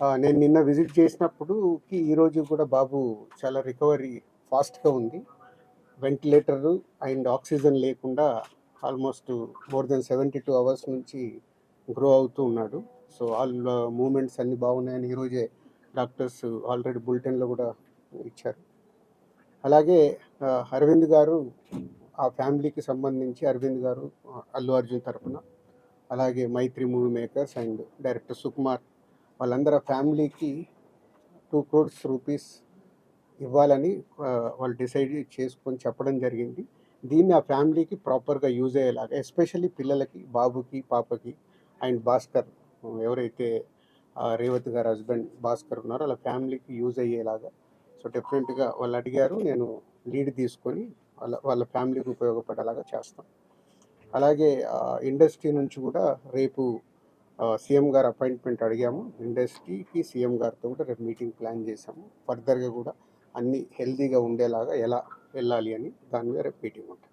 నేను నిన్న విజిట్ చేసినప్పుడు ఈరోజు కూడా బాబు చాలా రికవరీ ఫాస్ట్గా ఉంది. వెంటిలేటర్ అండ్ ఆక్సిజన్ లేకుండా almost more than seventy two hours నుంచి గ్రో అవుతూ ఉన్నాడు. సో ఆల్ మూమెంట్స్ అన్ని బాగున్నాయని ఈరోజే డాక్టర్స్ ఆల్రెడీ బులెటిన్లో కూడా ఇచ్చారు. అలాగే అరవింద్ గారు ఆ ఫ్యామిలీకి సంబంధించి అరవింద్ గారు అల్లు అర్జున్ తరపున అలాగే Mythri movie makers and director Sukumar వాళ్ళందరూ ఫ్యామిలీకి టూ క్రోడ్స్ రూపీస్ ఇవ్వాలని వాళ్ళు డిసైడ్ చేసుకొని చెప్పడం జరిగింది. దీన్ని ఆ ఫ్యామిలీకి ప్రాపర్గా యూజ్ అయ్యేలాగా ఎస్పెషల్లీ పిల్లలకి బాబుకి పాపకి అండ్ భాస్కర్ ఎవరైతే రేవత్ రేవతి గారు హస్బెండ్ భాస్కర్ ఉన్నారో వాళ్ళ ఫ్యామిలీకి యూజ్ అయ్యేలాగా. సో డెఫినెట్గా వాళ్ళు అడిగారు నేను లీడ్ తీసుకొని వాళ్ళ వాళ్ళ ఫ్యామిలీకి ఉపయోగపడేలాగా చేస్తాం. అలాగే ఇండస్ట్రీ నుంచి కూడా రేపు సీఎం గారు అపాయింట్మెంట్ అడిగాము. ఇండస్ట్రీకి సీఎం గారితో కూడా రేపు మీటింగ్ ప్లాన్ చేసాము ఫర్దర్గా కూడా అన్ని హెల్తీగా ఉండేలాగా ఎలా వెళ్ళాలి అని దాని మీద రేపు మీటింగ్ ఉంటుంది?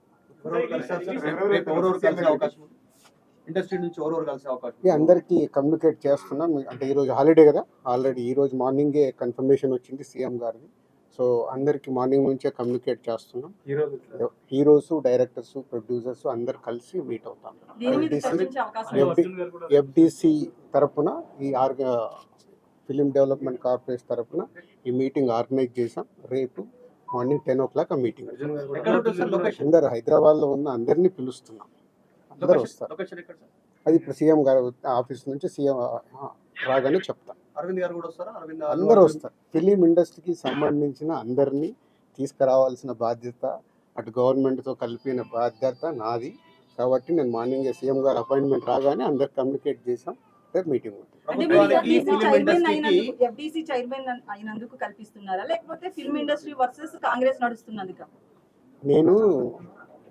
ఇండస్ట్రీ నుంచి ఎవరెవరు కలిసే అవకాశం అందరికీ కమ్యూనికేట్ చేస్తున్నాం అంటే ఈరోజు హాలిడే కదా. ఆల్రెడీ ఈరోజు మార్నింగే కన్ఫర్మేషన్ వచ్చింది సీఎం గారిది. సో అందరికీ మార్నింగ్ నుంచే కమ్యూనికేట్ చేస్తున్నాం. హీరోస్ డైరెక్టర్స్ ప్రొడ్యూసర్స్ అందరు కలిసి మీట్ అవుతాం. ఎఫ్డిసి తరపున ఈ ఆర్గ ఫిలిం డెవలప్మెంట్ కార్పొరేషన్ తరపున ఈ మీటింగ్ ఆర్గనైజ్ చేసాం రేపు మార్నింగ్ టెన్ ఓ క్లాక్ ఆ మీటింగ్. అందరు హైదరాబాద్లో ఉన్న అందరినీ పిలుస్తున్నాం. అందరు లొకేషన్ వస్తారు. లొకేషన్ ఎక్కడ సార్? అది ఇప్పుడు సీఎం గారు ఆఫీస్ నుంచి సీఎం రాగానే చెప్తాం. అరవింద్ గారు కూడా వస్తారా? అరవింద్ అందరూ? వస్తారు. ఫిలిం ఇండస్ట్రీకి సంబంధించిన అందరినీ తీసుకురావాల్సిన బాధ్యత అటు గవర్నమెంట్తో కలిపిన బాధ్యత నాది. కాబట్టి నేను మార్నింగ్ సీఎం గారు అపాయింట్మెంట్ రాగానే అందరు కమ్యూనికేట్ చేసాం రేపు మీటింగ్ ఉంటుంది. అంటే మీరు ప్రభుత్వానికి FDC ఫిలిం చైర్మన్ ఇండస్ట్రీకి అయినందుకు ఎఫ్డీసీ చైర్మన్ అయినందుకు కల్పిస్తున్నారా? లేకపోతే ఫిల్మ్ ఇండస్ట్రీ వర్సెస్ కాంగ్రెస్ నడుస్తున్నందుక నేను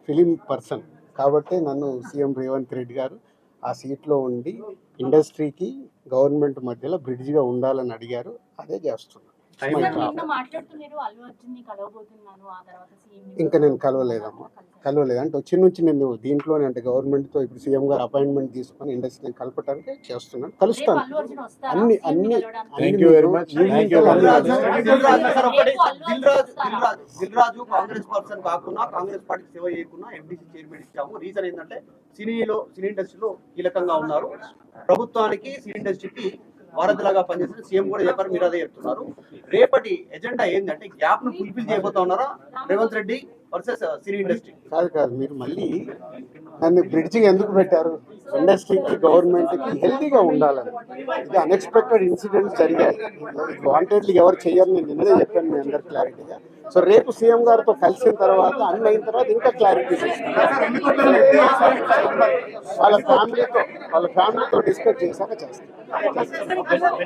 ఫిలిం పర్సన్. కాబట్టి నన్ను సీఎం రేవంత్ రెడ్డి గారు ఆ సీట్లో ఉండి ఇండస్ట్రీకి గవర్నమెంట్ మధ్యలో బ్రిడ్జ్గా ఉండాలని అడిగారు. అదే చేస్తున్నాను ఇంకా నేను కలవలేదమ్మా. కలవలేదు. అంటే వచ్చి నుంచి నేను దీంట్లోనే అంటే గవర్నమెంట్తో ఇప్పుడు సీఎం గారు అపాయింట్మెంట్ తీసుకొని ఇండస్ట్రీని కలపడానికి చేస్తున్నాను. కలుస్తాను. అన్ని- అన్ని-. రాజు- కాంగ్రెస్ పర్సన్ కాకుండా కాంగ్రెస్ పార్టీకి సేవ చేయకుండా ఎండిసి చైర్మన్ ఇచ్చాము. రీజన్ ఏంటంటే సినీలో సినీ ఇండస్ట్రీలో కీలకంగా ఉన్నారు. ప్రభుత్వానికి సినీ ఇండస్ట్రీకి వారధిలాగా పనిచేసిన సీఎం కూడా చెప్పారు. మీరు అదే చెప్తున్నారు. రేపటి ఎజెండా ఏంటంటే గ్యాప్ను ఫుల్ఫిల్ చేయబోతా ఉన్నారా? Revanth Reddy versus cine industry. కాదు కాదు మీరు మళ్ళీ నన్ను బ్రిడ్జింగ్ ఎందుకు పెట్టారు? ఇండస్ట్రీకి గవర్నమెంట్కి హెల్తీగా ఉండాలని. ఇది అన్ఎక్స్పెక్టెడ్ ఇన్సిడెంట్స్ జరిగాయి. వాంటెడ్లీ ఎవరు చేయరు నేను నిన్నే చెప్పాను మీ అందరు క్లారిటీగా. సో రేపు సీఎం గారితో కలిసిన తర్వాత అన్ని అయిన తర్వాత ఇంకా క్లారిటీ వాళ్ళ ఫ్యామిలీతో వాళ్ళ ఫ్యామిలీతో డిస్కస్ చేశాక చేస్తాను